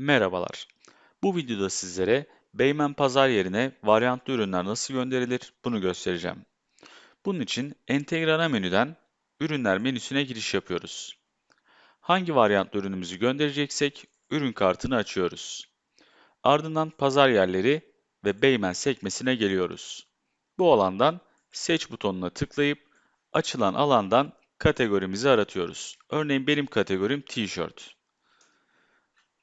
Merhabalar. Bu videoda sizlere Beymen Pazar yerine varyantlı ürünler nasıl gönderilir bunu göstereceğim. Bunun için Entegre ana menüden Ürünler menüsüne giriş yapıyoruz. Hangi varyantlı ürünümüzü göndereceksek ürün kartını açıyoruz. Ardından pazar yerleri ve Beymen sekmesine geliyoruz. Bu alandan Seç butonuna tıklayıp açılan alandan kategorimizi aratıyoruz. Örneğin benim kategorim T-shirt.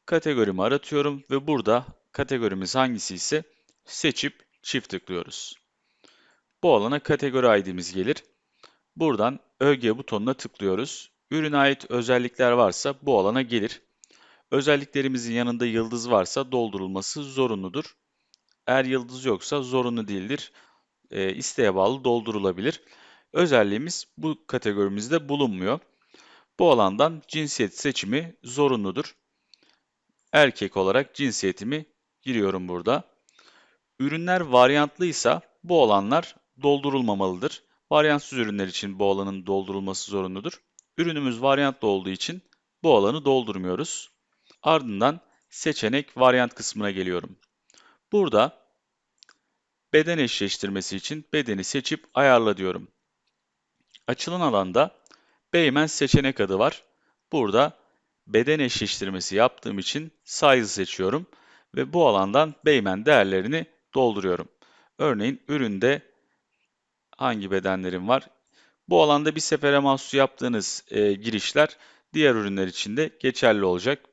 Kategorimi aratıyorum ve burada kategorimiz hangisi ise seçip çift tıklıyoruz. Bu alana kategori ID'miz gelir. Buradan ÖG butonuna tıklıyoruz. Ürüne ait özellikler varsa bu alana gelir. Özelliklerimizin yanında yıldız varsa doldurulması zorunludur. Eğer yıldız yoksa zorunlu değildir. E, isteğe bağlı doldurulabilir. Özelliğimiz bu kategorimizde bulunmuyor. Bu alandan cinsiyet seçimi zorunludur erkek olarak cinsiyetimi giriyorum burada. Ürünler varyantlıysa bu alanlar doldurulmamalıdır. Varyantsız ürünler için bu alanın doldurulması zorunludur. Ürünümüz varyantlı olduğu için bu alanı doldurmuyoruz. Ardından seçenek varyant kısmına geliyorum. Burada beden eşleştirmesi için bedeni seçip ayarla diyorum. Açılan alanda Beymen seçenek adı var. Burada beden eşleştirmesi yaptığım için size seçiyorum ve bu alandan Beymen değerlerini dolduruyorum. Örneğin üründe hangi bedenlerim var? Bu alanda bir sefere mahsus yaptığınız e, girişler diğer ürünler için de geçerli olacak.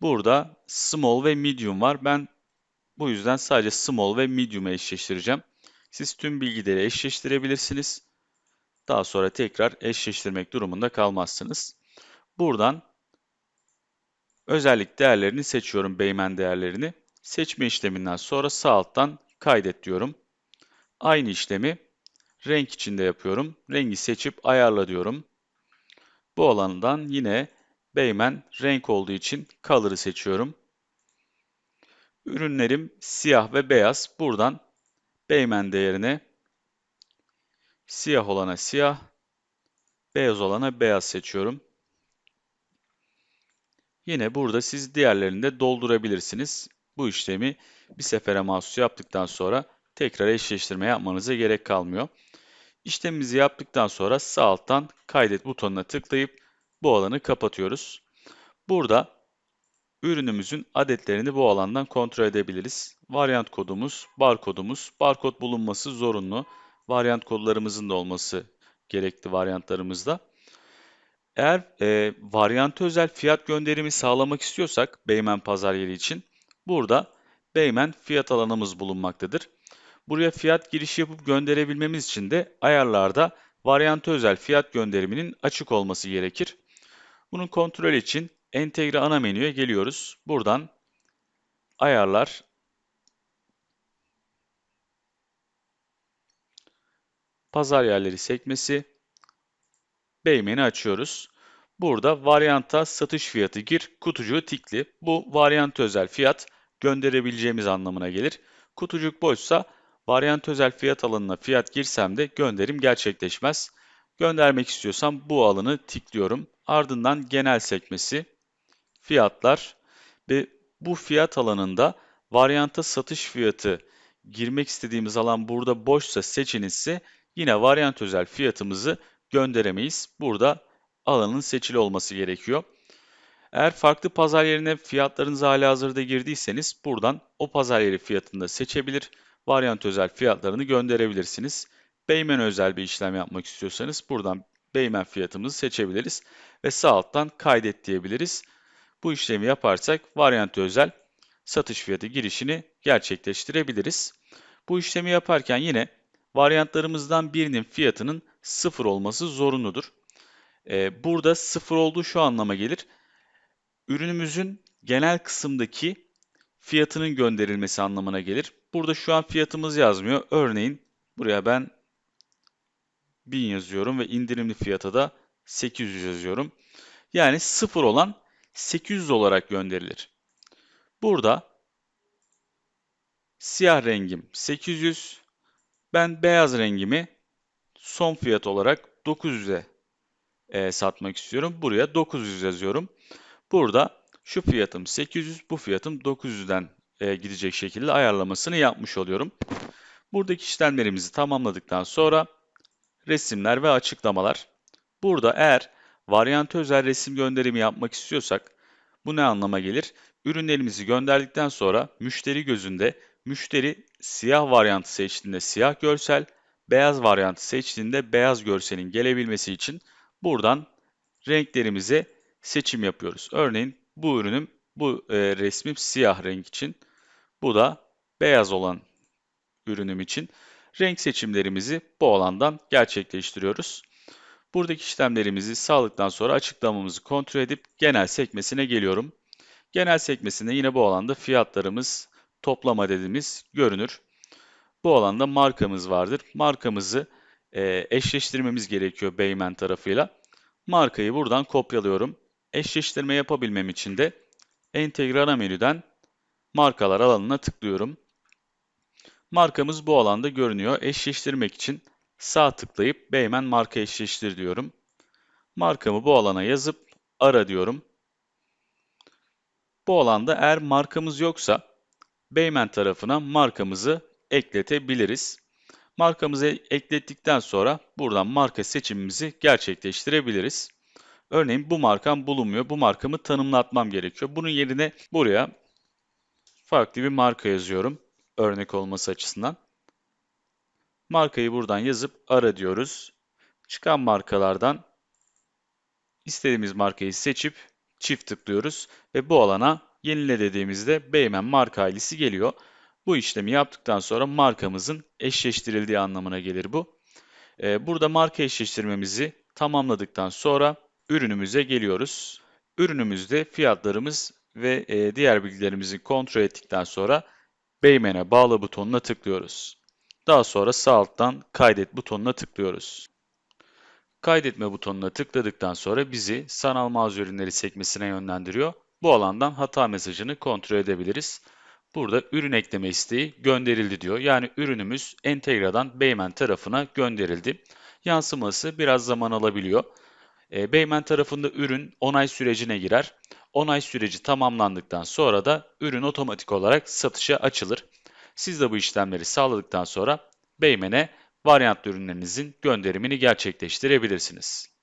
Burada small ve medium var. Ben bu yüzden sadece small ve medium'u eşleştireceğim. Siz tüm bilgileri eşleştirebilirsiniz. Daha sonra tekrar eşleştirmek durumunda kalmazsınız. Buradan Özellik değerlerini seçiyorum, Beymen değerlerini. Seçme işleminden sonra sağ alttan kaydet diyorum. Aynı işlemi renk içinde yapıyorum. Rengi seçip ayarla diyorum. Bu alandan yine Beymen renk olduğu için Color'ı seçiyorum. Ürünlerim siyah ve beyaz. Buradan Beymen değerine siyah olana siyah, beyaz olana beyaz seçiyorum. Yine burada siz diğerlerini de doldurabilirsiniz. Bu işlemi bir sefere mahsus yaptıktan sonra tekrar eşleştirme yapmanıza gerek kalmıyor. İşlemimizi yaptıktan sonra sağ alttan kaydet butonuna tıklayıp bu alanı kapatıyoruz. Burada ürünümüzün adetlerini bu alandan kontrol edebiliriz. Varyant kodumuz, barkodumuz, barkod bulunması zorunlu. Varyant kodlarımızın da olması gerekli varyantlarımızda. Eğer e, varyantı özel fiyat gönderimi sağlamak istiyorsak Beymen pazar yeri için burada Beymen fiyat alanımız bulunmaktadır. Buraya fiyat girişi yapıp gönderebilmemiz için de ayarlarda varyantı özel fiyat gönderiminin açık olması gerekir. Bunun kontrol için entegre ana menüye geliyoruz. Buradan ayarlar, pazar yerleri sekmesi, Beymen'i açıyoruz. Burada varyanta satış fiyatı gir, kutucuğu tikli. Bu varyant özel fiyat gönderebileceğimiz anlamına gelir. Kutucuk boşsa varyant özel fiyat alanına fiyat girsem de gönderim gerçekleşmez. Göndermek istiyorsam bu alanı tikliyorum. Ardından genel sekmesi, fiyatlar ve bu fiyat alanında varyanta satış fiyatı girmek istediğimiz alan burada boşsa seçenisi yine varyant özel fiyatımızı gönderemeyiz. Burada alanın seçili olması gerekiyor. Eğer farklı pazar yerine fiyatlarınızı hazırda girdiyseniz buradan o pazar yeri fiyatını da seçebilir, varyant özel fiyatlarını gönderebilirsiniz. Beymen özel bir işlem yapmak istiyorsanız buradan Beymen fiyatımızı seçebiliriz ve sağ alttan kaydet diyebiliriz. Bu işlemi yaparsak varyant özel satış fiyatı girişini gerçekleştirebiliriz. Bu işlemi yaparken yine varyantlarımızdan birinin fiyatının sıfır olması zorunludur. Ee, burada sıfır olduğu şu anlama gelir. Ürünümüzün genel kısımdaki fiyatının gönderilmesi anlamına gelir. Burada şu an fiyatımız yazmıyor. Örneğin buraya ben 1000 yazıyorum ve indirimli fiyata da 800 yazıyorum. Yani sıfır olan 800 olarak gönderilir. Burada siyah rengim 800, ben beyaz rengimi son fiyat olarak 900'e e, satmak istiyorum. Buraya 900 yazıyorum. Burada Şu fiyatım 800, bu fiyatım 900'den e, gidecek şekilde ayarlamasını yapmış oluyorum. Buradaki işlemlerimizi tamamladıktan sonra resimler ve açıklamalar. Burada eğer varyantı özel resim gönderimi yapmak istiyorsak bu ne anlama gelir? Ürünlerimizi gönderdikten sonra müşteri gözünde müşteri siyah varyantı seçtiğinde siyah görsel, beyaz varyantı seçtiğinde beyaz görselin gelebilmesi için buradan renklerimize seçim yapıyoruz. Örneğin bu ürünüm, bu e, resmim siyah renk için, bu da beyaz olan ürünüm için renk seçimlerimizi bu alandan gerçekleştiriyoruz. Buradaki işlemlerimizi sağladıktan sonra açıklamamızı kontrol edip genel sekmesine geliyorum. Genel sekmesinde yine bu alanda fiyatlarımız, toplam adedimiz görünür. Bu alanda markamız vardır. Markamızı e, eşleştirmemiz gerekiyor Beymen tarafıyla. Markayı buradan kopyalıyorum. Eşleştirme yapabilmem için de Entegre ana menüden markalar alanına tıklıyorum. Markamız bu alanda görünüyor. Eşleştirmek için sağ tıklayıp Beymen marka eşleştir diyorum. Markamı bu alana yazıp ara diyorum. Bu alanda eğer markamız yoksa Beymen tarafına markamızı ekletebiliriz. Markamızı eklettikten sonra buradan marka seçimimizi gerçekleştirebiliriz. Örneğin bu markam bulunmuyor. Bu markamı tanımlatmam gerekiyor. Bunun yerine buraya farklı bir marka yazıyorum. Örnek olması açısından. Markayı buradan yazıp ara diyoruz. Çıkan markalardan istediğimiz markayı seçip çift tıklıyoruz ve bu alana yenile dediğimizde Beymen marka ailesi geliyor. Bu işlemi yaptıktan sonra markamızın eşleştirildiği anlamına gelir bu. Ee, burada marka eşleştirmemizi tamamladıktan sonra ürünümüze geliyoruz. Ürünümüzde fiyatlarımız ve e, diğer bilgilerimizi kontrol ettikten sonra Beymen'e bağla butonuna tıklıyoruz. Daha sonra sağ alttan kaydet butonuna tıklıyoruz. Kaydetme butonuna tıkladıktan sonra bizi sanal mağaza ürünleri sekmesine yönlendiriyor. Bu alandan hata mesajını kontrol edebiliriz. Burada ürün ekleme isteği gönderildi diyor. Yani ürünümüz Entegra'dan Beymen tarafına gönderildi. Yansıması biraz zaman alabiliyor. E, Beymen tarafında ürün onay sürecine girer. Onay süreci tamamlandıktan sonra da ürün otomatik olarak satışa açılır. Siz de bu işlemleri sağladıktan sonra Beymen'e varyantlı ürünlerinizin gönderimini gerçekleştirebilirsiniz.